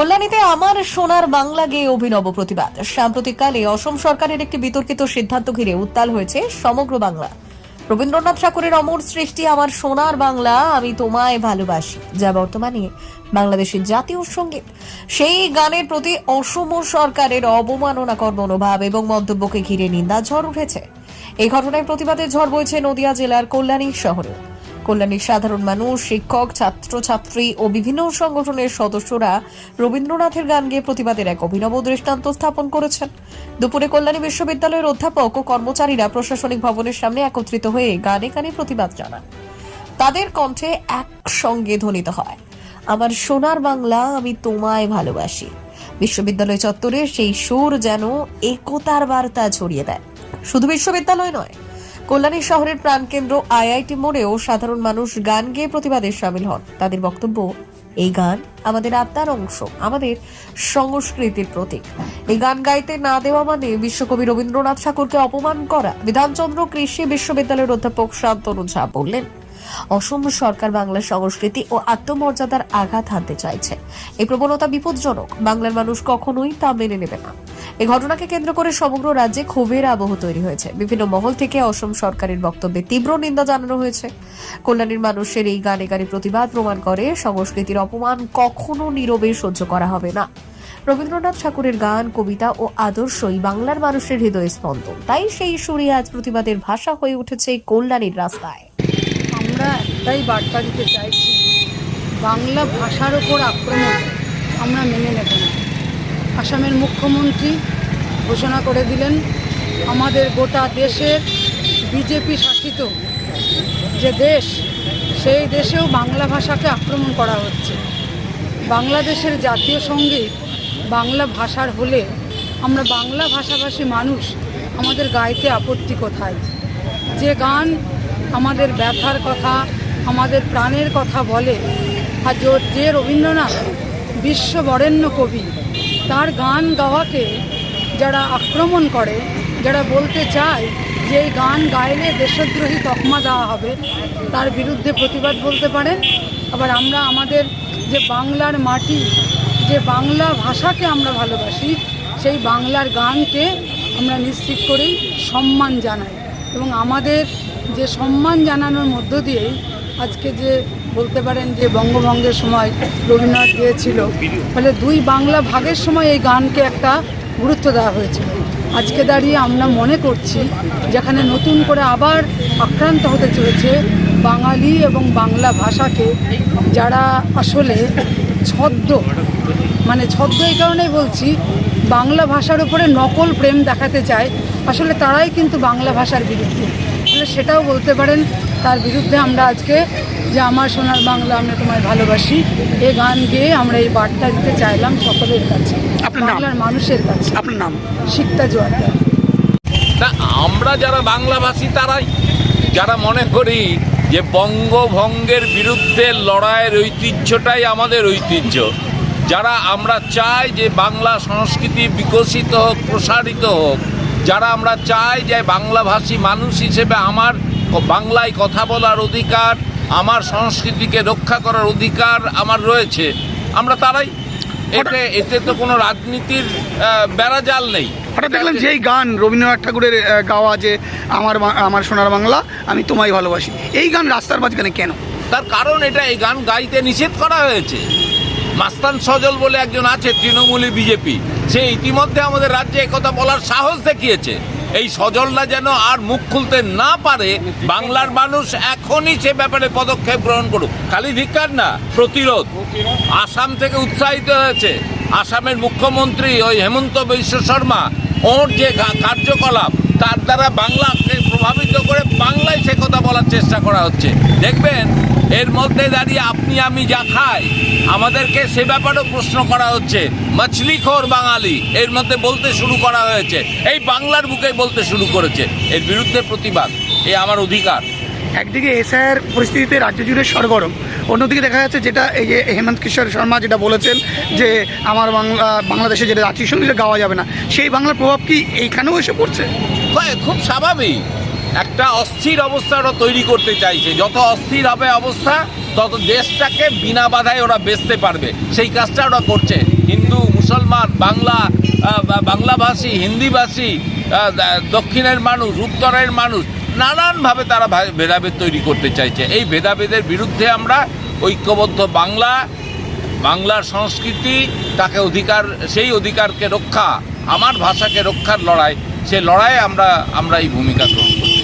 কল্যাণীতে আমার সোনার বাংলা গেয়ে অভিনব প্রতিবাদ। সাম্প্রতিককালে অসম সরকারের একটি বিতর্কিত সিদ্ধান্ত ঘিরে উত্তাল হয়েছে সমগ্র বাংলা। রবীন্দ্রনাথ ঠাকুরের অমর সৃষ্টি, আমার সোনার বাংলা, আমি তোমায় ভালোবাসি, যা বর্তমানে বাংলাদেশের জাতীয় সংগীত। সেই গানের প্রতি অসম সরকারের অবমাননাকর মনোভাব এবং মন্তব্যকে ঘিরে নিন্দা ঝড় উঠেছে। এই ঘটনায় প্রতিবাদের ঝড় বইছে নদিয়া জেলার কল্যাণী শহরে কল্যাণীর সাধারণ মানুষ, শিক্ষক ছাত্রছাত্রী ও বিভিন্ন সংগঠনের সদস্যরা রবীন্দ্রনাথের গান গেয়ে প্রতিবাদের এক অভিনব দৃষ্টান্ত স্থাপন করেছেন। দুপুরে কল্যাণী বিশ্ববিদ্যালয়ের অধ্যাপক ও কর্মচারীরা প্রশাসনিক ভবনের সামনে একত্রিত হয়ে গানে গানে প্রতিবাদ জানান। তাদের কণ্ঠে একসঙ্গে ধ্বনিত হয়, আমার সোনার বাংলা আমি তোমায় ভালোবাসি। বিশ্ববিদ্যালয় চত্বরে সেই সুর যেন একতার বার্তা ছড়িয়ে দেয়। শুধু বিশ্ববিদ্যালয় নয় কল্যাণী শহরের প্রাণকেন্দ্র আইআইটি মোড়েও সাধারণ মানুষ গান গেয়ে প্রতিবাদে সামিল হন। তাদের বক্তব্য, এই গান আমাদের আত্মার অংশ, আমাদের সংস্কৃতির প্রতীক। এই গান গাইতে না দেওয়া মানে বিশ্বকবি রবীন্দ্রনাথ ঠাকুরকে অপমান করা। বিধানচন্দ্র কৃষি বিশ্ববিদ্যালয়ের অধ্যাপক শান্তনু ঝা বললেন, অসম সরকার বাংলার সংস্কৃতি ও আত্মমর্যাদার আঘাত হানতে চাইছে। এই প্রবণতা বিপজ্জনক। বাংলার মানুষ কখনোই তা মেনে নেবে না। এই ঘটনাকে কেন্দ্র করে সমগ্র রাজ্যে ক্ষোভের আবহ তৈরি হয়েছে। বিভিন্ন মহল থেকে অসম সরকারের বক্তব্যে তীব্র নিন্দা জানানো হয়েছে। কল্যাণীর মানুষের এই গানে গানে প্রতিবাদ প্রমাণ করে, সংস্কৃতির অপমান কখনো নীরবে সহ্য করা হবে না। রবীন্দ্রনাথ ঠাকুরের গান, কবিতা ও আদর্শই বাংলার মানুষের হৃদয় স্পন্দন। তাই সেই সুরে আজ প্রতিবাদের ভাষা হয়ে উঠেছে কল্যাণীর রাস্তায়। আমরা একটাই বার্তা দিতে চাইছি, বাংলা ভাষার ওপর আক্রমণ আমরা মেনে নেব না। আসামের মুখ্যমন্ত্রী ঘোষণা করে দিলেন, আমাদের গোটা দেশের বিজেপি শাসিত যে দেশ, সেই দেশেও বাংলা ভাষাকে আক্রমণ করা হচ্ছে। বাংলাদেশের জাতীয় সংগীত বাংলা ভাষার হলে আমরা বাংলা ভাষাভাষী মানুষ আমাদের গাইতে আপত্তি কোথায়? যে গান আমাদের ব্যথার কথা, আমাদের প্রাণের কথা বলে, আর যে রবীন্দ্রনাথ বিশ্ব বরেণ্য কবি তার গান গাওয়াকে যারা আক্রমণ করে, যারা বলতে চায় যে এই গান গাইলে দেশদ্রোহী তকমা দেওয়া হবে, তার বিরুদ্ধে প্রতিবাদ বলতে পারেন। আবার আমরা আমাদের যে বাংলার মাটি, যে বাংলা ভাষাকে আমরা ভালোবাসি, সেই বাংলার গানকে আমরা নিশ্চিত করেই সম্মান জানাই। এবং আমাদের যে সম্মান জানানোর মধ্য দিয়েই আজকে যে বলতে পারেন যে বঙ্গভঙ্গের সময় রবীন্দ্রনাথ গিয়েছিল, ফলে দুই বাংলা ভাগের সময় এই গানকে একটা গুরুত্ব দেওয়া হয়েছিল। আজকে দাঁড়িয়ে আমরা মনে করছি যেখানে নতুন করে আবার আক্রান্ত হতে চলেছে বাঙালি এবং বাংলা ভাষাকে, যারা আসলে ছদ্ম মানে ছদ্ম এই কারণেই বলছি, বাংলা ভাষার উপরে নকল প্রেম দেখাতে চায়। আসলে তারাই কিন্তু বাংলা ভাষার বিরুদ্ধে। তাহলে সেটাও বলতে পারেন। তার বিরুদ্ধে আমরা আজকে যে আমার সোনার বাংলা আমি তোমায় ভালোবাসি এ গান গেয়ে আমরা এই বার্তা দিতে চাইলাম সকলের কাছে আপনার নাম? বাংলার মানুষের কাছে। আপনার নাম? শিক্তা জোয়ারদার। তা আমরা যারা বাংলাভাষী তারাই যারা মনে করি যে বঙ্গভঙ্গের বিরুদ্ধে লড়াইয়ের ঐতিহ্যটাই আমাদের ঐতিহ্য যারা আমরা চাই যে বাংলা সংস্কৃতি বিকশিত হোক প্রসারিত হোক যারা আমরা চাই যে বাংলাভাষী মানুষ হিসেবে আমার বাংলায় কথা বলার অধিকার আমার সংস্কৃতিকে রক্ষা করার অধিকার আমার রয়েছে আমরা তারাই। এতে এতে তো কোনো রাজনীতির বেড়াজাল নেই। হঠাৎ দেখলাম যে এই গান রবীন্দ্রনাথ ঠাকুরের গাওয়া যে আমার আমার সোনার বাংলা আমি তোমায় ভালোবাসি এই গান রাস্তার মাঝখানে কেন? তার কারণ এটা এই গান গাইতে নিষেধ করা হয়েছে। মাস্তান সজল বলে একজন আছে তৃণমূলী বিজেপি। সে ইতিমধ্যে আমাদের রাজ্যে একথা বলার সাহস দেখিয়েছে। এই সজলরা যেন আর মুখ খুলতে না পারে, বাংলার মানুষ এখনই সে ব্যাপারে পদক্ষেপ গ্রহণ করুক। খালি ধিক্কার না, প্রতিরোধ। আসাম থেকে উৎসাহিত হয়েছে। আসামের মুখ্যমন্ত্রী ওই হেমন্ত বিশ্ব শর্মা, ওর যে কার্যকলাপ, তার দ্বারা বাংলাকে প্রভাবিত করে বাংলায় সে কথা বলার চেষ্টা করা হচ্ছে। দেখবেন এর মধ্যে দাঁড়িয়ে আপনি আমি যা খাই আমাদেরকে সে ব্যাপারেও প্রশ্ন করা হচ্ছে। মাছলিখোর বাঙালি এর মধ্যে বলতে শুরু করা হয়েছে। এই বাংলার বুকে বলতে শুরু করেছে। এর বিরুদ্ধে প্রতিবাদ এ আমার অধিকার। একদিকে এসআইয়ের পরিস্থিতিতে রাজ্য জুড়ে সরগরম অন্যদিকে দেখা যাচ্ছে যেটা এই যে হেমন্ত কিশোর শর্মা যেটা বলেছেন যে আমার বাংলা বাংলাদেশে যেটা জাতীয় সংগীত গাওয়া যাবে না সেই বাংলার প্রভাব কি এইখানেও এসে পড়ছে? হয়, খুব স্বাভাবিক। একটা অস্থির অবস্থা ওরা তৈরি করতে চাইছে। যত অস্থির হবে অবস্থা, তত দেশটাকে বিনা বাধায় ওরা বেচতে পারবে। সেই কাজটা ওরা করছে। হিন্দু, মুসলমান, বাংলা বাংলাভাষী, হিন্দিভাষী দক্ষিণের মানুষ, উত্তরের মানুষ, নানানভাবে তারা ভেদাভেদ তৈরি করতে চাইছে। এই ভেদাভেদের বিরুদ্ধে আমরা ঐক্যবদ্ধ বাংলা, বাংলার সংস্কৃতি, তাকে অধিকার, সেই অধিকারকে রক্ষা, আমার ভাষাকে রক্ষার লড়াই, সে লড়াইয়ে আমরা আমরা এই ভূমিকা গ্রহণ করি